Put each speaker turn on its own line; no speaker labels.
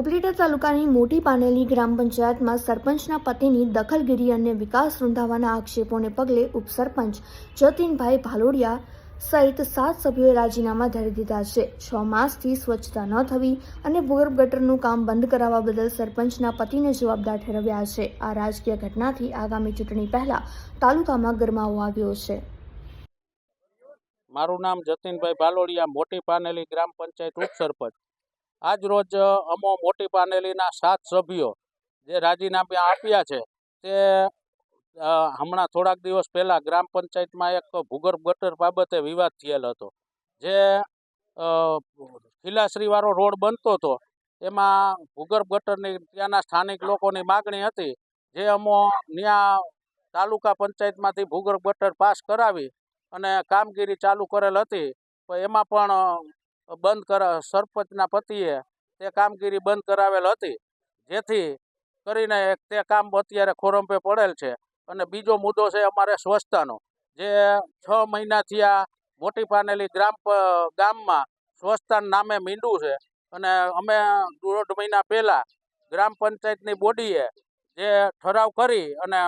ઉપલેટા તાલુકાની મોટી પાનેલી ગ્રામ પંચાયતમાં સરપંચના પતિની દખલગીરી અને વિકાસ રૂંધાવાના આક્ષેપોને પગલે ઉપસરપંચ જતીનભાઈ ભાલોડિયા સહિત સાત સભ્યોએ રાજીનામા ધરી દીધા છે. છ માસથી સ્વચ્છતા ન થવી અને ભૂગર્ભ ગટરનું કામ બંધ કરાવવા બદલ સરપંચના પતિને જવાબદાર ઠેરવ્યા છે. આ રાજકીય ઘટનાથી આગામી ચૂંટણી પહેલા તાલુકામાં ગરમાવો આવ્યો છે.
મારું નામ જતીનભાઈ ભાલોડિયા, મોટી પાનેલી ગ્રામ પંચાયત ઉપસરપંચ. આજ રોજ અમો મોટી પાનેલીના સાત સભ્યો જે રાજીનામા આપ્યા છે તે હમણાં થોડાક દિવસ પહેલાં ગ્રામ પંચાયતમાં એક ભૂગર્ભ ગટર બાબતે વિવાદ થયેલ હતો. જે ખીલાશ્રીવાળો રોડ બનતો હતો, એમાં ભૂગર્ભ ગટરની ત્યાંના સ્થાનિક લોકોની માગણી હતી. જે અમો ત્યાં તાલુકા પંચાયતમાંથી ભૂગર્ભ ગટર પાસ કરાવી અને કામગીરી ચાલુ કરેલ હતી. તો એમાં પણ બંધ કર, સરપંચના પતિએ તે કામગીરી બંધ કરાવેલ હતી. જેથી કરીને તે કામ અત્યારે ખોરંપે પડેલ છે. અને બીજો મુદ્દો છે અમારે સ્વચ્છતાનો. જે છ મહિનાથી આ મોટી પાનેલી ગ્રામ ગામમાં સ્વચ્છતા નામે મીંડું છે. અને અમે દોઢ મહિના પહેલાં ગ્રામ પંચાયતની બોડીએ જે ઠરાવ કરી અને